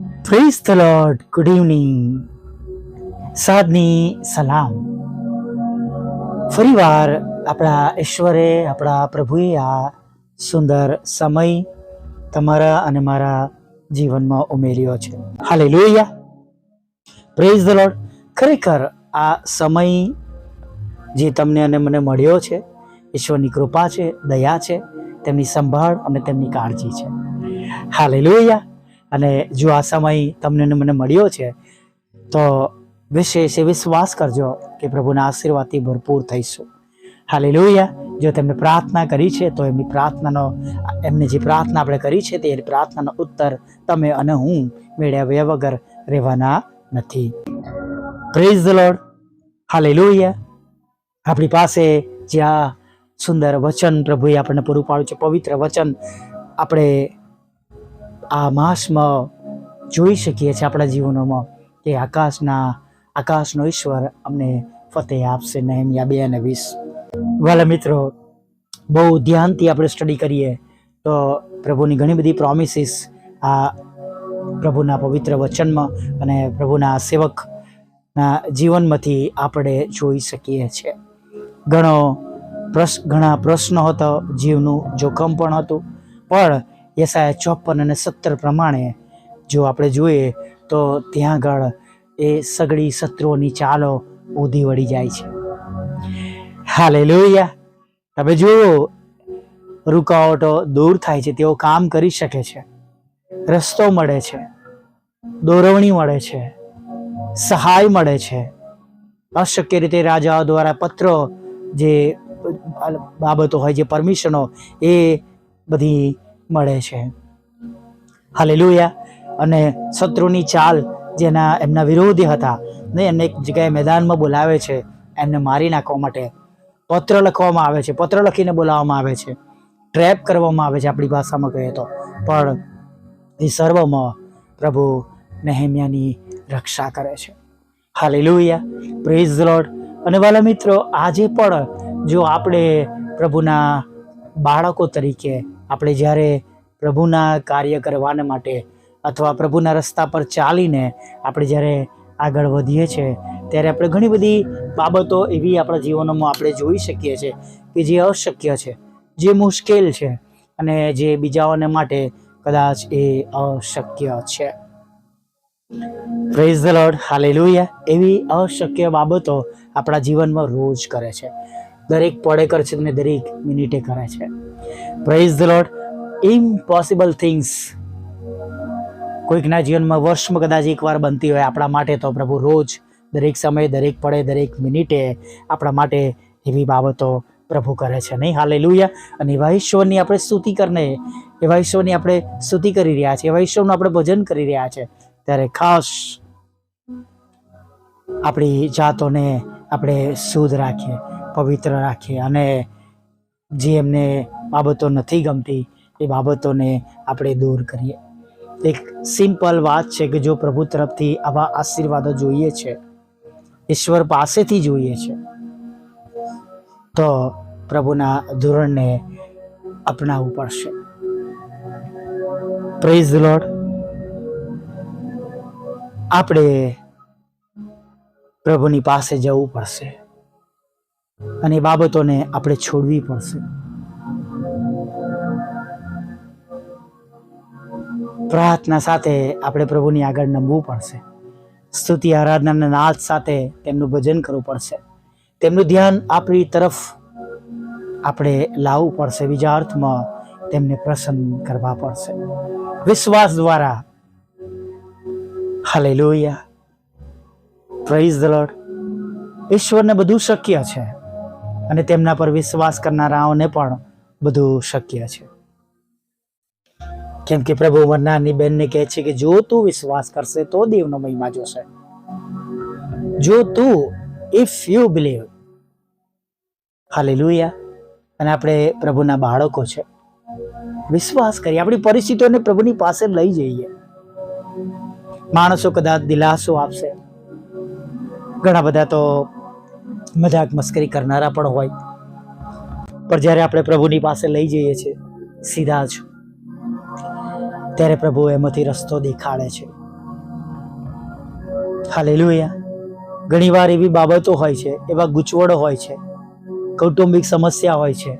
Praise the lord good evening સાદની સલામ. ફરીવાર આપણા ઈશ્વરે, આપણા પ્રભુએ આ સુંદર સમય તમારા અને મારા જીવનમાં ઉમેર્યો છે. હાલે લોહિયા પ્રેઝ ધ લોર્ડ ખરેખર આ સમય જે તમને અને મને મળ્યો છે, ઈશ્વરની કૃપા છે, દયા છે, તેમની સંભાળ અને તેમની કાળજી છે. હાલે લોહિયા અને જો આ સમય તમને મને મળ્યો છે, તો વિશેષ વિશ્વાસ કરજો કે પ્રભુના આશીર્વાદથી ભરપૂર થઈશું. હાલે જો તેમને પ્રાર્થના કરી છે, તો એમની પ્રાર્થનાનો, એમને જે પ્રાર્થના આપણે કરી છે, તે પ્રાર્થનાનો ઉત્તર તમે અને હું મેળવ્યા વગર રહેવાના નથી. પ્રેઝ ધ લોર્ડ હાલે આપણી પાસે જે આ સુંદર વચન પ્રભુએ આપણને પૂરું પાડ્યું છે, પવિત્ર વચન આપણે આ માસમાં જોઈ શકીએ છીએ આપણા જીવનોમાં કે આકાશના, આકાશનો ઈશ્વર અમને ફતેહ આપશે નહેમિયા બે અને વીસ. વાલા મિત્રો, બહુ ધ્યાનથી આપણે સ્ટડી કરીએ તો પ્રભુની ઘણી બધી પ્રોમિસીસ આ પ્રભુના પવિત્ર વચનમાં અને પ્રભુના સેવકના જીવનમાંથી આપણે જોઈ શકીએ છીએ. ઘણો પ્રશ્ન ઘણા પ્રશ્નો હતો જીવનું, જોખમ પણ હતું. પણ યસાયા ચોપન અને સત્તર પ્રમાણે જો આપણે જોઈએ તો ત્યાં આગળ એ સગડી શત્રુઓની ચાલો ઊંધી વળી જાય છે. હાલે તમે જુઓ, રૂકાવટો દૂર થાય છે, તેઓ કામ કરી શકે છે. રસ્તો મળે છે, દોરવણી મળે છે, સહાય મળે છે. અશક્ય રીતે રાજાઓ દ્વારા પત્રો, જે બાબતો હોય, જે પરમિશનો, એ બધી મળે છે. હાલે અને શત્રુની ચાલ જેના એમના વિરોધી હતા ને એમને એક જગ્યાએ મેદાનમાં બોલાવે છે, એમને મારી નાખવા માટે પત્ર લખવામાં આવે છે, પત્ર લખીને બોલાવવામાં આવે છે. ટ્રેપ કરવામાં આવે છે આપણી ભાષામાં કહીએ તો. પણ એ સર્વમાં પ્રભુ નહેમ્યાની રક્ષા કરે છે. હાલે પ્રેઝ લોડ અને વાલા મિત્રો, આજે પણ જો આપણે પ્રભુના બાળકો તરીકે આપણે જ્યારે પ્રભુના કાર્ય કરવાને માટે અથવા પ્રભુના રસ્તા પર ચાલીને આપણે જ્યારે આગળ વધીએ છીએ, ત્યારે આપણે ઘણી બધી બાબતો એવી આપણા જીવનોમાં આપણે જોઈ શકીએ છીએ કે જે અશક્ય છે, જે મુશ્કેલ છે અને જે બીજાઓને માટે કદાચ એ અશક્ય છે. પ્રેઝ ધ લોર્ડ હાલેલુયા એવી અશક્ય બાબતો આપણા જીવનમાં રોજ કરે છે. દરેક પળે કરે છે અને દરેક મિનિટે કરે છે. Praise the lord impossible things કોઈકના જીવનમાં વર્ષમાં કદાચ એકવાર બનતી હોય આપણા માટે તો પ્રભુ રોજ દરેક સમયે દરેક પડે દરેક મિનિટે આપણા માટે એવી બાબતો પ્રભુ કરે છે. નહીં? હાલે અને એવા ઈશ્વરની આપણે સ્તુતિ કરીને, એવા ઈશ્વરની આપણે સ્તુતિ કરી રહ્યા છીએ, એવા ઈશ્વરનું આપણે ભજન કરી રહ્યા છે. ત્યારે ખાસ આપણી જાતોને આપણે શુદ્ધ રાખીએ, પવિત્ર રાખીએ અને જે એમને બાબતો નથી ગમતી, એ બાબતોને આપણે દૂર કરીએ. એક સિમ્પલ વાત છે કે જો પ્રભુ તરફથી આવા આશીર્વાદો જોઈએ છે, ઈશ્વર પાસેથી જોઈએ છે, તો પ્રભુના ધોરણને અપનાવવું પડશે. પ્રેઝ લોર્ડ આપણે પ્રભુની પાસે જવું પડશે. અને બાબતોને આપણે છોડવી પડશે. પ્રાર્થના સાથે આપણે પ્રભુની આગળ નમવું પડશે. સ્તુતિ આરાધનાના નાદ સાથે તેમનું ભજન કરવું પડશે. તેમનું ધ્યાન આપણી તરફ આપણે લાવવું પડશે. બીજા અર્થમાં તેમને પ્રસન્ન કરવા પડશે. વિશ્વાસ દ્વારા. હાલે લોહિયા પ્રાઇઝ ધ ઈશ્વરને બધું શક્ય છે અને તેમના પર વિશ્વાસ કરનારાઓને પણ બધું શક્ય છે. કેમ કે પ્રભુ વરનારની બેનને કહે છે કે જો તું વિશ્વાસ કરશે તો દેવનો મહિમા જોશે. જો તું ઇફ યુ બિલીવ હાલેલુયા અને આપણે પ્રભુના બાળકો છે. વિશ્વાસ કરીએ, આપણી પરિસ્થિતિઓને પ્રભુની પાસે લઈ જઈએ. માણસો કદાચ દિલાસો આપશે. ઘણા બધા તો મજાક મસ્કરી કરનારા પણ હોય. પણ જ્યારે આપણે પ્રભુની પાસે લઈ જઈએ છીએ, સીધા જ, ત્યારે પ્રભુ એમાંથી રસ્તો દેખાડે છે. હાલેલુયા. ઘણીવાર એવી બાબતો હોય છે, એવા ગૂંચવડો હોય છે, કૌટુંબિક સમસ્યા હોય છે,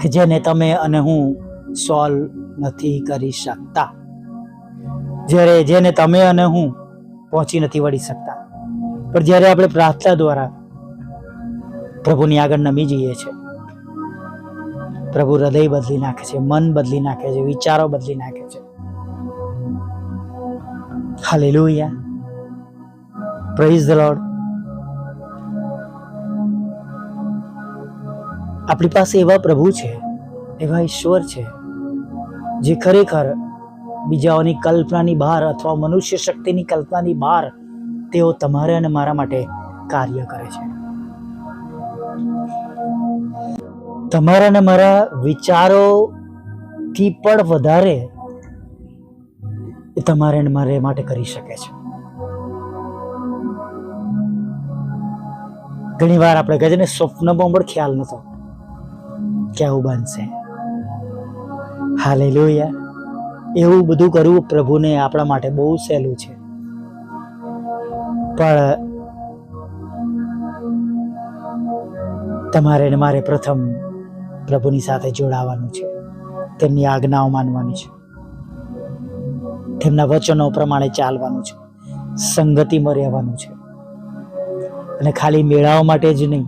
કે જેને તમે અને હું સોલ્વ નથી કરી શકતા. જ્યારે જેને તમે અને હું પહોંચી નથી વળી શકતા. પણ જ્યારે આપણે પ્રાર્થના દ્વારા પ્રભુની આગળ નમી જઈએ છીએ, પ્રભુ હૃદય બદલી નાખે છે, મન બદલી નાખે છે, વિચારો બદલી નાખે છે. હાલેલુયા પ્રેઝ ધ લોર્ડ આપણી પાસે એવા પ્રભુ છે, એવા ઈશ્વર છે, જે ખરેખર બીજાઓની કલ્પનાની બહાર અથવા મનુષ્ય શક્તિની કલ્પનાની બહાર તેઓ તમારે અને મારા માટે કાર્ય કરે છે. તમારા અને મારા વિચારોથી પણ વધારે એ તમારે અને મારે માટે કરી શકે છે. ઘણી વાર આપણે કહે છે ને, સ્વપ્નમાં પણ ખ્યાલ નતો કે આવું બનશે. હાલે એવું બધું કરવું પ્રભુને આપણા માટે બહુ સહેલું છે. પણ તમારે ને મારે પ્રથમ પ્રભુની સાથે જોડાવાનું છે. તેમની આજ્ઞાઓ માનવાની છે. તેમના વચનો પ્રમાણે ચાલવાનું છે. સંગતિમાં રહેવાનું છે. અને ખાલી મેળાઓ માટે જ નહીં,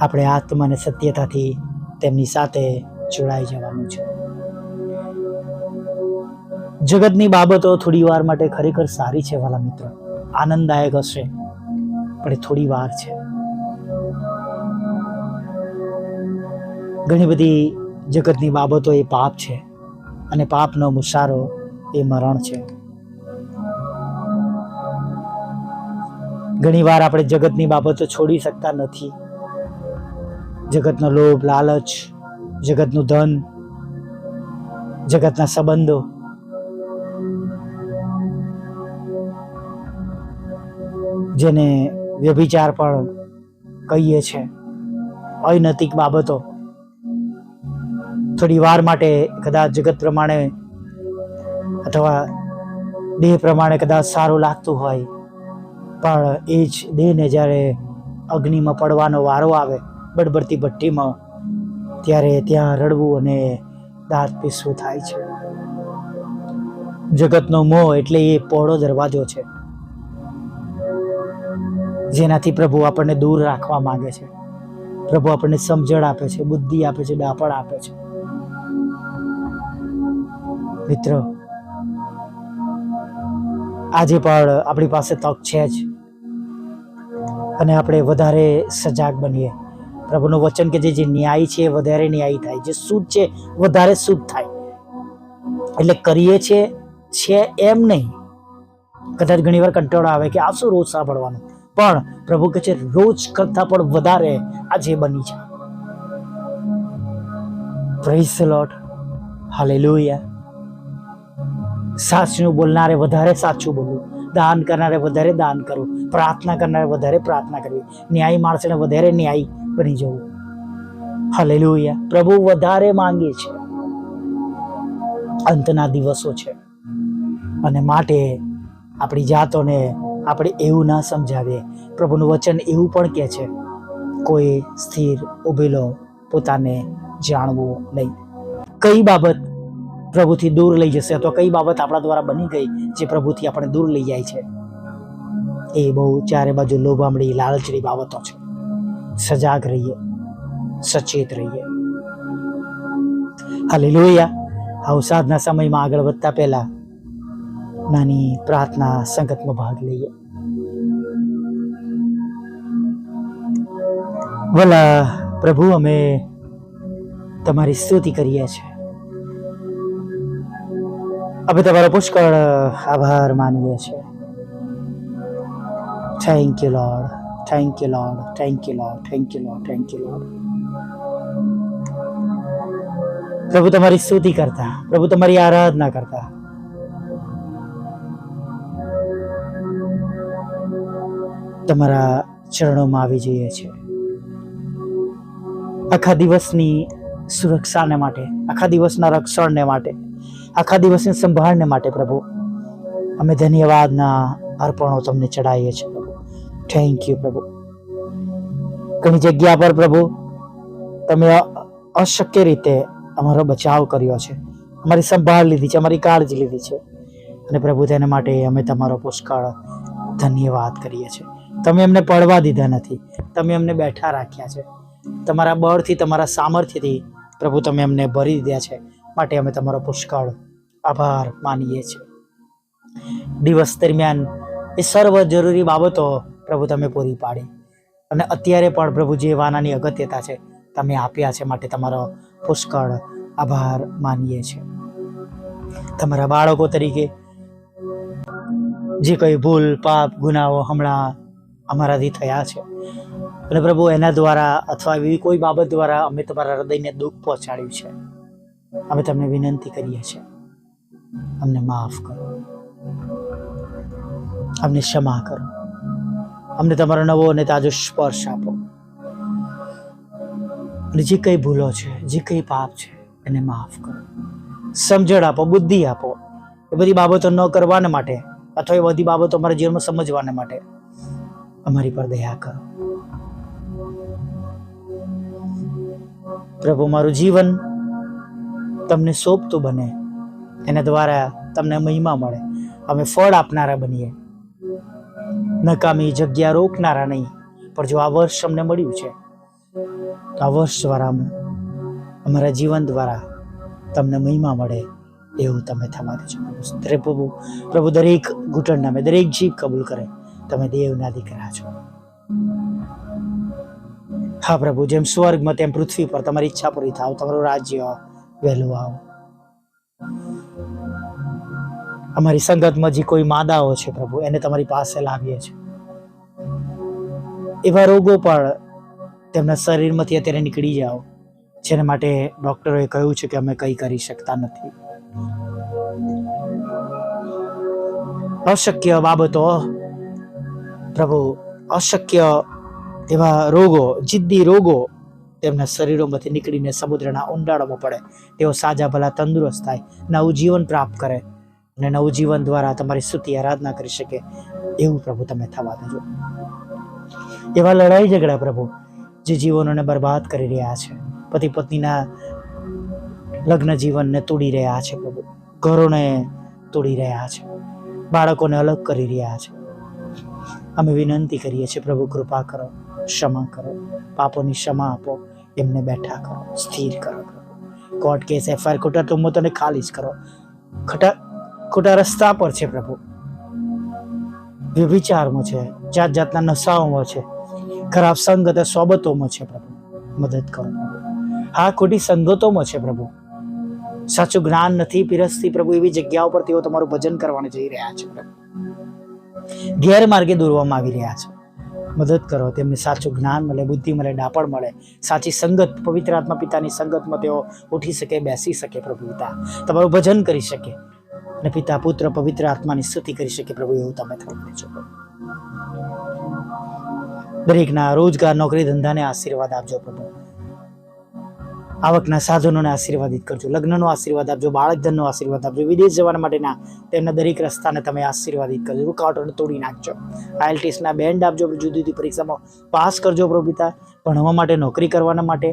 આપણે આત્મા અને સત્યતાથી તેમની સાથે જોડાઈ જવાનું છે. જગતની બાબતો થોડી વાર માટે ખરેખર સારી છે, વાલા મિત્રો. આનંદદાયક હશે. પણ એ થોડી વાર છે. ઘણી બધી જગતની બાબતો એ પાપ છે અને પાપનો મુસારો એ મરણ છે. ઘણી વાર આપણે જગતની બાબતો છોડી શકતા નથી. જગતનો લોભ, લાલચ, જગતનું ધન, જગતના સંબંધો જેને વ્યભિચાર પણ કહીએ છે. અનૈતિક બાબતો. થોડી વાર માટે કદાચ જગત પ્રમાણે અથવા દેહ પ્રમાણે કદાચ સારું લાગતું હોય, પણ એ જ દેહને જ્યારે અગ્નિમાં પડવાનો વારો આવે બડબડતી ભઠ્ઠીમાં, ત્યારે ત્યાં રડવું અને દાંત પીસવું થાય છે. જગતનો મોહ એટલે એ પહોળો દરવાજો છે. જેનાથી પ્રભુ આપણને દૂર રાખવા માંગે છે. પ્રભુ આપણને સમજણ આપે છે, બુદ્ધિ આપે છે, ડાપણ આપે છે. મિત્રો, આજે પણ આપણી પાસે તક છે જ. અને આપણે વધારે સજાગ બનીએ. પ્રભુનું વચન કે જે ન્યાય છે વધારે ન્યાય થાય. જે શુદ્ધ છે વધારે શુદ્ધ થાય. એટલે કરીએ છીએ છે એમ નહીં. કદાચ ઘણી વાર કંટાળો આવે કે આ શું રોજ સાંભળવાનું? પણ પ્રભુ કહે છે, રોજ કરતા પણ વધારે આજે બની છે પ્રેસ લોટ હાલેલુયા સાચું બોલનારે વધારે સાચું બોલવું. દાન કરનારે વધારે દાન કરવું. પ્રાર્થના કરનારે વધારે પ્રાર્થના કરવી. ન્યાય માણસને વધારે ન્યાય બની જવું. હાલેલુયા પ્રભુ વધારે માંગે છે. અંતના દિવસો છે. અને માટે આપણી જાતોને આપણે એવું ના સમજાવીએ. પ્રભુનું વચન એવું પણ કહે છે, કોઈ સ્થિર ઉભેલો પોતાને જાણવું નહીં. કઈ બાબત પ્રભુથી દૂર લઈ જશે અથવા કઈ બાબત આપણા દ્વારા બની ગઈ જે પ્રભુથી આપણે દૂર લઈ જાય છે? એ બહુ ચારે બાજુ લોભામણી, લાલચની બાબતો છે. સજાગ રહીએ, સચેત રહીએ. હાલે લોહિયા અવસાદના સમયમાં આગળ વધતા પહેલા નાની પ્રાર્થના સંગતમાં ભાગ લઈએ. ભલા પ્રભુ, અમે તમારી સ્તુતિ કરીએ છીએ. અમે તમારો પુષ્કળ આભાર માનીએ છીએ. Thank you lord thank you lord thank you lord thank you lord thank you lord પ્રભુ, તમારી સ્તુતિ કરતા. પ્રભુ, તમારી આરાધના કરતા. તમારા ચરણોમાં આવી જઈએ છીએ. આખા દિવસની સુરક્ષાને માટે, આખા દિવસના રક્ષણને માટે, આખા દિવસની સંભાળને માટે પ્રભુ, અમે ધન્યવાદના અર્પણો તમને ચડાવીએ છીએ થેન્ક યુ પ્રભુ. ઘણી જગ્યા પર પ્રભુ, તમે અશક્ય રીતે અમારો બચાવ કર્યો છે. અમારી સંભાળ લીધી છે, અમારી કાળજી લીધી છે. અને પ્રભુ તેના માટે અમે તમારો પુષ્કળ ધન્યવાદ કરીએ છીએ. તમે અમને પડવા દીધા નથી. તમે અમને બેઠા રાખ્યા છે. તમારા બળથી, તમારા સામર્થ્યથી પ્રભુ તમે અમને ભરી દીધા છે. માટે અમે તમારો પુષ્કળ આભાર માનીએ છીએ. દિવસ દરમિયાન એ સર્વ જરૂરી બાબતો પ્રભુ તમે પૂરી પાડી. અને અત્યારે પણ પ્રભુ જે વાનાની અગત્યતા છે, તમે આપ્યા છે માટે તમારો પુષ્કળ આભાર માનીએ છીએ. તમારા બાળકો તરીકે જે કંઈ ભૂલ, પાપ, ગુનાઓ હમણાં અમારાથી થયા છે. અને પ્રભુ, એના દ્વારા અથવા એવી કોઈ બાબત દ્વારા અમે તમારા હૃદયને દુઃખ પહોંચાડ્યું છે. અમે તમને વિનંતી કરીએ છીએ. અમને માફ કરો. અમને ક્ષમા કરો. અમને તમારો નવો અને તાજો સ્પર્શ આપો. અને જે કંઈ ભૂલો છે, જે કંઈ પાપ છે, એને માફ કરો. સમજણ આપો, બુદ્ધિ આપો. એ બધી બાબતો ન કરવાને માટે અથવા એ બધી બાબતો અમારા જીવનમાં સમજવાને માટે અમારી પર દયા કરો. પ્રભુ, મારું જીવન તમને સોંપતું બને. એના દ્વારા તમને મહિમા મળે. અમે ફળ આપનારા બનીએ. નકામી જગ્યા રોકનારા નહીં. પણ જો આ વર્ષ અમને મળ્યું છે, તો આ વર્ષ દ્વારા અમારા જીવન દ્વારા તમને મહિમા મળે એવું તમે દેજો. પ્રભુ પ્રભુ દરેક ઘૂંટણ નામે દરેક જીભ કબૂલ કરે. તમે દેવના દીકરા છો. હા, પ્રભુ, જેમ સ્વર્ગમાં તેમ પૃથ્વી પર તમારી ઈચ્છા પૂરી થાવ, તમારું રાજ્ય વહેલું આવો. અમારી સંગતમાં જે કોઈ માદાઓ છે પ્રભુ, એને તમારી પાસે લાવીએ છીએ. એવા રોગો પણ તેમના શરીરમાંથી અત્યારે નીકળી જાઓ, જેના માટે ડોક્ટરોએ કહ્યું છે કે અમે કંઈ કરી શકતા નથી. અશક્ય બાબતો પ્રભુ અશક્ય એવા રોગો, જિદ્દી રોગો તેમના શરીરોમાંથી નીકળીને સમુદ્રના ઊંડાણોમાં પડે. તેઓ સાજા ભલા તંદુરસ્ત થાય, નવું જીવન પ્રાપ્ત કરે અને નવું જીવન દ્વારા તમારી સ્તુતિ, આરાધના કરી શકે. એવું પ્રભુ તમે થવા દેજો. એવા લડાઈ ઝઘડા પ્રભુ જે જીવનોને બરબાદ કરી રહ્યા છે. પતિ પત્નીના લગ્ન જીવનને તોડી રહ્યા છે પ્રભુ. ઘરોને તોડી રહ્યા છે. બાળકોને અલગ કરી રહ્યા છે. અમે વિનંતી કરીએ છીએ, પ્રભુ, કૃપા કરો, ક્ષમા કરો, પાપોની ક્ષમા આપો, એમને બેઠા કરો, સ્થિર કરો કોર્ટ કેસ, એફઆઈઆર, ખોટા તને ખાલી જ કરો. ખોટા ખોટા રસ્તા પર છે, પ્રભુ. વ્યભિચારમાં છે જાત જાતના નશાઓમાં છે, ખરાબ સંગત સોબતોમાં છે, પ્રભુ. મદદ કરો હા, ખોટી સંગતોમાં છે, પ્રભુ. સાચું જ્ઞાન નથી, પીરસતી પ્રભુ, એવી જગ્યાઓ પર તેઓ તમારું ભજન કરવાને જઈ રહ્યા છે, પ્રભુ. ગેરમાર્ગે દોરવામાં આવી રહ્યા છે. મદદ કરો, તેમને સાચું જ્ઞાન મળે, બુદ્ધિ મળે, ડાપણ મળે, સાચી સંગત, પવિત્ર આત્મા પિતાની સંગતમાં તેઓ ઉઠી શકે, બેસી શકે પ્રભુ પિતા. તમારું ભજન કરી શકે અને પિતા પુત્ર પવિત્ર આત્માની સ્તુતિ કરી શકે પ્રભુ એવું તમે થવું દેજો દરેકના રોજગાર, નોકરી, ધંધાને આશીર્વાદ આપજો પ્રભુ. આવકના સાધનોને આશીર્વાદિત કરજો. લગ્નનો આશીર્વાદ આપજો બાળક ધનનો આશીર્વાદ આપજો, વિદેશ જવાના માટેના તેમના દરેક રસ્તાને તમે આશીર્વાદિત કરજો. રૂકાવટોને તોડી નાખજો. આઈએલટીએસના બેન્ડ આપજો જુદી જુદી પરીક્ષામાં પાસ કરજો પ્રભુ ભણવા માટે, નોકરી કરવાના માટે,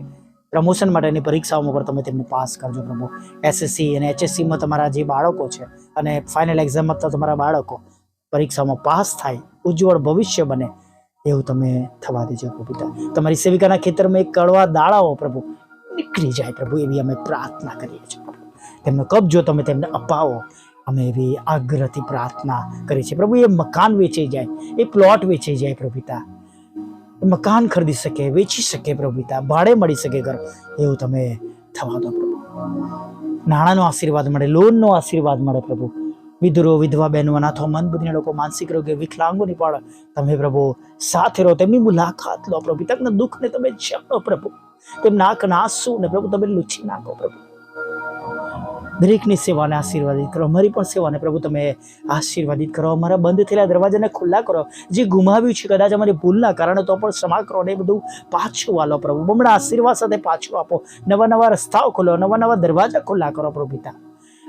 પ્રમોશન માટેની પરીક્ષાઓમાં પણ તમે તેમને પાસ કરજો પ્રભુ. એસએસસી અને એચએસસીમાં તમારા જે બાળકો છે અને ફાઇનલ એક્ઝામમાં તો તમારા બાળકો પરીક્ષામાં પાસ થાય, ઉજ્જવળ ભવિષ્ય બને, એવું તમે થવા દેજો પ્રભુ પિતા તમારી સેવિકાના ખેતરમાં એક કડવા દાડાઓ પ્રભુ. નીકળી જાય પ્રભુ એવી અમે પ્રાર્થના કરીએ છીએ. તેમનો કબજો તમે તેમને અપાવો, અમે એવી આગ્રહથી પ્રાર્થના કરીએ છીએ. પ્રભુ, એ મકાન વેચાઈ જાય, એ પ્લોટ વેચાઈ જાય પ્રભુતા મકાન ખરીદી શકે, વેચી શકે પ્રભુતા ભાડે મળી શકે ઘર. એવું તમે થવા દો પ્રભુ. નાણાંનો આશીર્વાદ મળે, લોનનો આશીર્વાદ મળે પ્રભુ. વિધુરો, વિધવા બહેનો, અનાથો મન બુદ્ધિના લોકો, માનસિક રોગે, વિકલાંગોની પણ તમે પ્રભુ સાથે રહો. તેમની મુલાકાત લો પ્રભુ. તેમના દુઃખને તમે જાણો પ્રભુ. તેમના આંખના આંસુ ને પ્રભુ, તમે લૂછી નાખો પ્રભુ. દરેકની સેવાને આશીર્વાદિત કરો, અમારી પણ સેવાને પ્રભુ, તમે આશીર્વાદિત કરો. અમારા બંધ થયેલા દરવાજાને ખુલ્લા કરો. જે ગુમાવ્યું છે કદાચ અમારી ભૂલના કારણે, તો પણ ક્ષમા કરો ને એ બધું પાછું વાલો પ્રભુ. બમણા આશીર્વાદ સાથે પાછું આપો. નવા નવા રસ્તાઓ ખોલો, નવા નવા દરવાજા ખુલ્લા કરો પ્રભુ પિતા.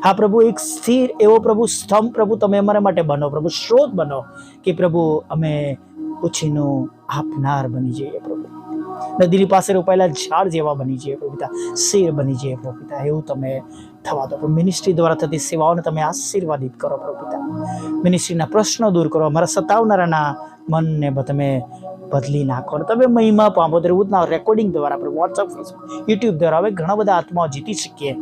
હા પ્રભુ, એક સ્થિર એવો પ્રભુ સ્તંભ પ્રભુ, તમે અમારા માટે બનો પ્રભુ સ્ત્રોત બનો કે પ્રભુ, અમે ઉછીનું આપનાર બની જઈએ પ્રભુ. નદીની પાસે રોપાયેલા ઝાડ જેવા બની જઈએ પ્રભુતા શેર બની જઈએ પ્રભુતા એવું તમે થવા દો. મિનિસ્ટ્રી દ્વારા થતી સેવાઓને તમે આશીર્વાદિત કરો પ્રભુતા મિનિસ્ટ્રીના પ્રશ્નો દૂર કરો, અમારા સતાવનારાના મનને તમે બદલી નાખો. તમે મહિમા પામો. તેવું રેકોર્ડિંગ દ્વારા આપણે વોટ્સઅપ ફેસબુક યુટ્યુબ દ્વારા હવે ઘણા બધા આત્માઓ જીતી શકીએ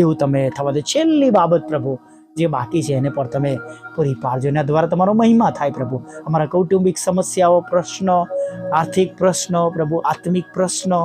એવું તમે થવા દો. છેલ્લી બાબત પ્રભુ જે બાકી છે એને પણ તમે પૂરી પાડજો. એના દ્વારા તમારો મહિમા થાય પ્રભુ. અમારા કૌટુંબિક સમસ્યાઓ, પ્રશ્નો, આર્થિક પ્રશ્નો, પ્રભુ, આત્મિક પ્રશ્નો,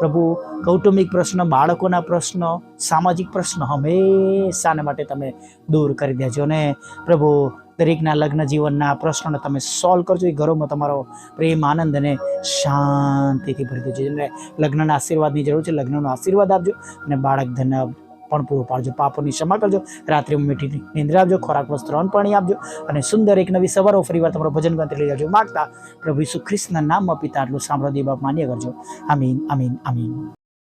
પ્રભુ, કૌટુંબિક પ્રશ્નો, બાળકોના પ્રશ્નો, સામાજિક પ્રશ્નો હંમેશાને માટે તમે દૂર કરી દેજો અને પ્રભુ, દરેકના લગ્ન જીવનના પ્રશ્નોને તમે સોલ્વ કરજો. એ ઘરોમાં તમારો પ્રેમ, આનંદ અને શાંતિથી ભરી દેજો. જેમને લગ્નના આશીર્વાદની જરૂર છે, લગ્નનો આશીર્વાદ આપજો અને બાળક ધન પણ પૂરું પાડજો. પાપોની ક્ષમા કરજો. રાત્રે મીઠી નિંદ્રા આપજો ખોરાક વસ્ત્ર અન્ન પાણી આપજો. અને સુંદર એક નવી સવારો ફરીવાર તમારો ભજન ગંત લઈ જાજો માગતા પ્રભુ ઈસુ ખ્રિસ્તના નામમાં પિતા આટલું સાંભળો, દેવા માન્ય કરજો. આમીન આમીન આમીન.